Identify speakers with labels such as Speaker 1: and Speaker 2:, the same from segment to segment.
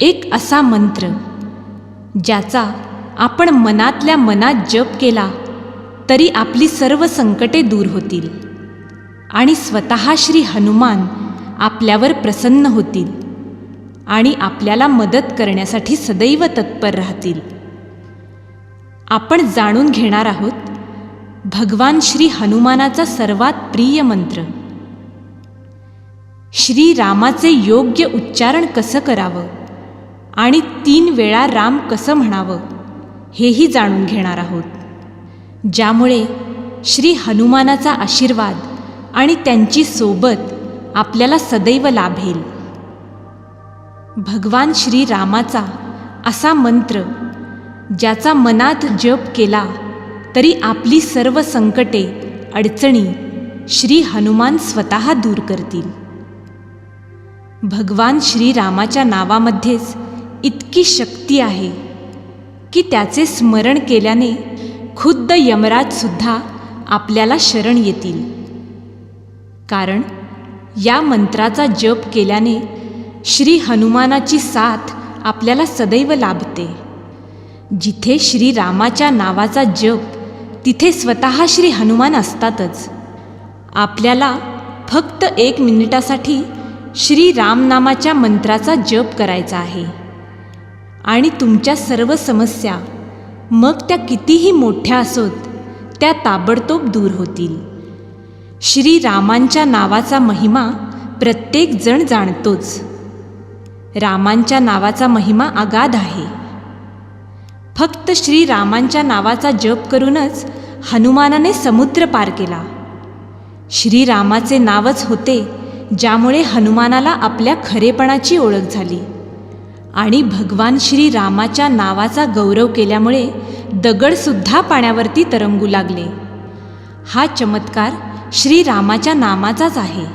Speaker 1: एक असा मंत्र ज्याचा आपण मनातल्या मनात जप केला तरी आपली सर्व संकटे दूर होतील आणि स्वतः श्री हनुमान आपल्यावर प्रसन्न होतील आणि आपल्याला मदत करण्यासाठी सदैव तत्पर राहतील. आपण जाणून घेणार आहोत भगवान श्री हनुमानाचा सर्वात प्रिय मंत्र. श्री रामाचे योग्य उच्चारण कसं करावं? आणि तीन वेळा राम कसं म्हणावं हेही जाणून घेणार आहोत. ज्यामुळे श्री हनुमानाचा आशीर्वाद आणि त्यांची सोबत आपल्याला सदैव लाभेल भगवान श्री रामाचा असा मंत्र ज्याचा मनात जप केला तरी आपली सर्व संकटे अडचणी श्री हनुमान स्वतः दूर करतील. भगवान श्रीरामाच्या नावामध्येच इतकी शक्ती आहे की त्याचे स्मरण केल्याने खुद्द यमराजसुद्धा आपल्याला शरण येतील. कारण या मंत्राचा जप केल्याने श्री हनुमानाची साथ आपल्याला सदैव लाभते. जिथे श्रीरामाच्या नावाचा जप तिथे स्वतः श्री हनुमान असतातच. आपल्याला फक्त एक मिनिटासाठी श्री रामनामाच्या मंत्राचा जप करायचा आहे. आणि तुमच्या सर्व समस्या मग त्या कितीही मोठ्या असोत त्या ताबडतोब दूर होतील. श्री रामांच्या नावाचा महिमा प्रत्येकजण जाणतोच. रामांच्या नावाचा महिमा अगाध आहे. फक्त श्री रामांच्या नावाचा जप करूनच हनुमानाने समुद्र पार केला. श्रीरामाचे नावच होते ज्यामुळे हनुमानाला आपल्या खरेपणाची ओळख झाली. आणि भगवान श्रीरामाच्या नावाचा गौरव केल्यामुळे दगडसुद्धा पाण्यावरती तरंगू लागले. हा चमत्कार श्रीरामाच्या नामाचाच आहे.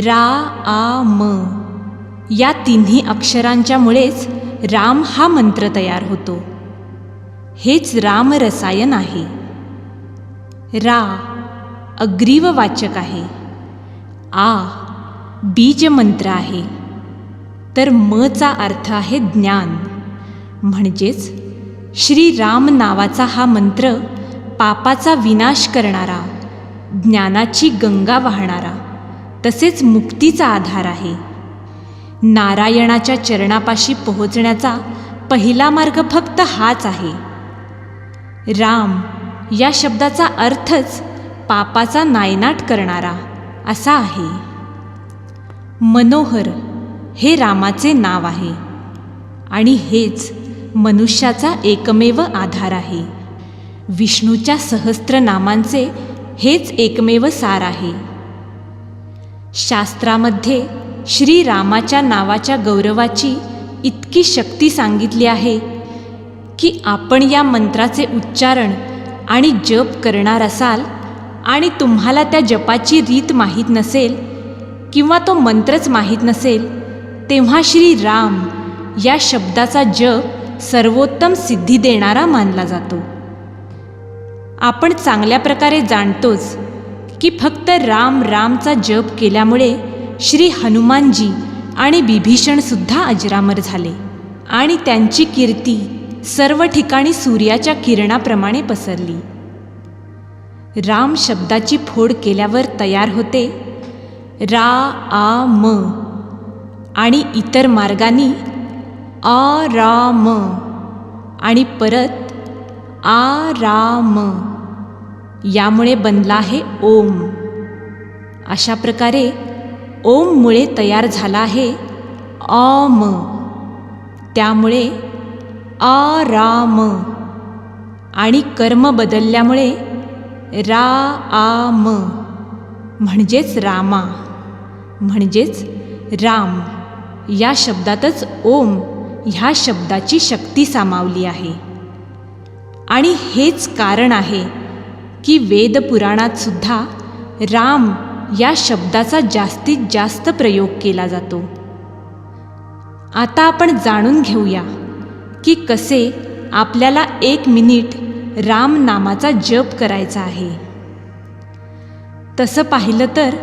Speaker 1: रा आ म या तिन्ही अक्षरांच्यामुळेच राम हा मंत्र तयार होतो. हेच राम रसायन आहे. रा अग्रीववाचक आहे. आ बीज मंत्र आहे. तर मचा अर्थ आहे ज्ञान. म्हणजेच श्रीराम नावाचा हा मंत्र पापाचा विनाश करणारा ज्ञानाची गंगा वाहणारा तसेच मुक्तीचा आधार आहे. नारायणाच्या चरणापाशी पोहोचण्याचा पहिला मार्ग फक्त हाच आहे. राम या शब्दाचा अर्थच पापाचा नायनाट करणारा असा आहे. मनोहर हे रामाचे नाव आहे. आणि हेच मनुष्याचा एकमेव आधार आहे. विष्णूच्या सहस्त्रनामांचे हेच एकमेव सार आहे. शास्त्रामध्ये श्रीरामाच्या नावाच्या गौरवाची इतकी शक्ती सांगितली आहे की आपण या मंत्राचे उच्चारण आणि जप करणार असाल आणि तुम्हाला त्या जपाची रीत माहीत नसेल किंवा तो मंत्रच माहीत नसेल तेव्हा श्री राम या शब्दाचा जप सर्वोत्तम सिद्धी देणारा मानला जातो. आपण चांगल्या प्रकारे जाणतोच की फक्त राम रामचा जप केल्यामुळे श्री हनुमानजी आणि बिभीषणसुद्धा अजरामर झाले आणि त्यांची कीर्ती सर्व ठिकाणी सूर्याच्या किरणाप्रमाणे पसरली. राम शब्दाची फोड केल्यावर तयार होते रा आ म आणि इतर मार्गांनी आ रा म आणि परत आ रा म यामुळे बनला आहे ओम. अशा प्रकारे ओममुळे तयार झाला आहे अ म त्यामुळे आ रा म आणि कर्म बदलल्यामुळे रा आ म म्हणजेच रामा. म्हणजेच राम. या शब्दातच ओम ह्या शब्दाची शक्ती सामावली आहे. आणि हेच कारण आहे की वेदपुराणात सुद्धा राम या शब्दाचा जास्तीत जास्त प्रयोग केला जातो. आता आपण जाणून घेऊया की कसे आपल्याला एक मिनिट राम नामाचा जप करायचा आहे. तसं पाहिलं तर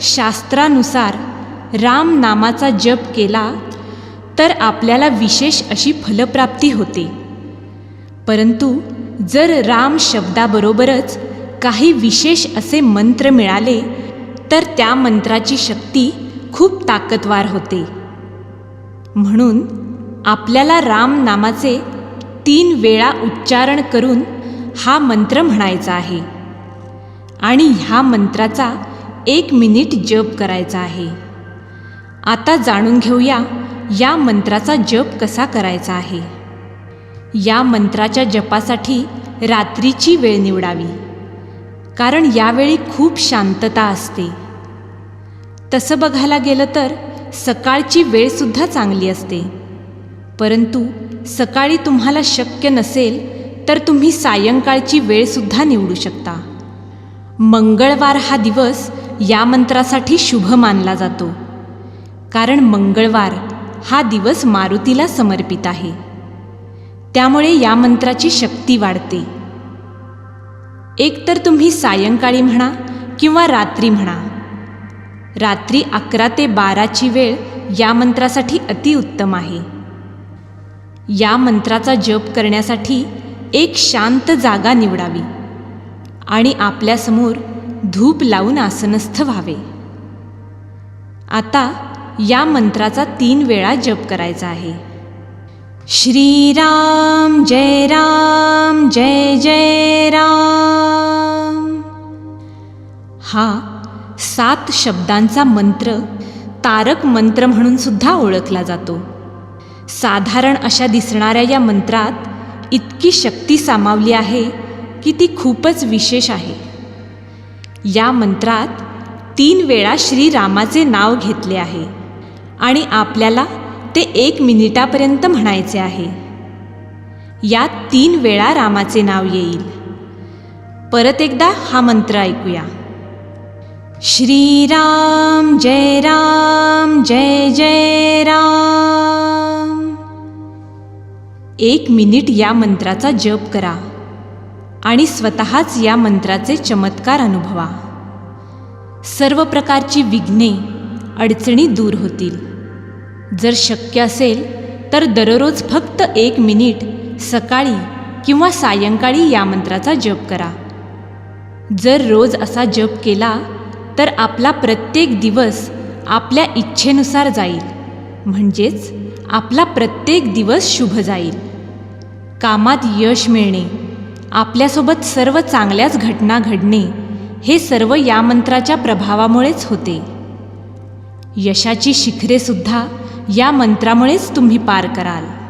Speaker 1: शास्त्रानुसार राम नामाचा जप केला तर आपल्याला विशेष अशी फलप्राप्ती होते. परंतु जर राम शब्दाबरोबरच काही विशेष असे मंत्र मिळाले तर त्या मंत्राची शक्ती खूप ताकदवार होते. म्हणून आपल्याला राम नामाचे तीन वेळा उच्चारण करून हा मंत्र म्हणायचा आहे. आणि ह्या मंत्राचा एक मिनिट जप करायचा आहे. आता जाणून घेऊया या मंत्राचा जप कसा करायचा आहे. या मंत्राच्या जपासाठी रात्रीची वेळ निवडावी. कारण यावेळी खूप शांतता असते. तसं बघायला गेलं तर सकाळची वेळसुद्धा चांगली असते. परंतु सकाळी तुम्हाला शक्य नसेल तर तुम्ही सायंकाळची वेळसुद्धा निवडू शकता. मंगळवार हा दिवस या मंत्रासाठी शुभ मानला जातो. कारण मंगळवार हा दिवस मारुतीला समर्पित आहे. त्यामुळे या मंत्राची शक्ती वाढते. एकतर तुम्ही सायंकाळी म्हणा किंवा रात्री म्हणा. रात्री अकरा ते बाराची वेळ या मंत्रासाठी अतिउत्तम आहे. या मंत्राचा जप करण्यासाठी एक शांत जागा निवडावी आणि आपल्यासमोर धूप लावून आसनस्थ व्हावे. आता या मंत्राचा तीन वेळा जप करायचा आहे. श्रीराम जय राम जय जय राम. हा सात शब्दांचा मंत्र तारक मंत्र म्हणून सुद्धा ओळखला जातो. साधारण अशा दिसणाऱ्या या मंत्रात इतकी शक्ती सामावली आहे की ती खूपच विशेष आहे. या मंत्रात तीन वेळा श्रीरामाचे नाव घेतले आहे. आणि आपल्याला ते एक मिनिटापर्यंत म्हणायचे आहे. यात तीन वेळा रामाचे नाव येईल. परत एकदा हा मंत्र ऐकूया. श्रीराम जय राम जय जय राम. एक मिनिट या मंत्राचा जप करा आणि स्वतःच या मंत्राचे चमत्कार अनुभवा. सर्व प्रकारची विघ्ने अडचणी दूर होतील. जर शक्य असेल तर दररोज फक्त एक मिनिट सकाळी किंवा सायंकाळी या मंत्राचा जप करा. जर रोज असा जप केला तर आपला प्रत्येक दिवस आपल्या इच्छेनुसार जाईल. म्हणजेच आपला प्रत्येक दिवस शुभ जाईल. कामात यश मिळणे आपल्यासोबत सर्व चांगल्याच घटना घडणे हे सर्व या मंत्राच्या प्रभावामुळेच होते. यशाची शिखरेसुद्धा या मंत्रामुळेच तुम्ही पार कराल.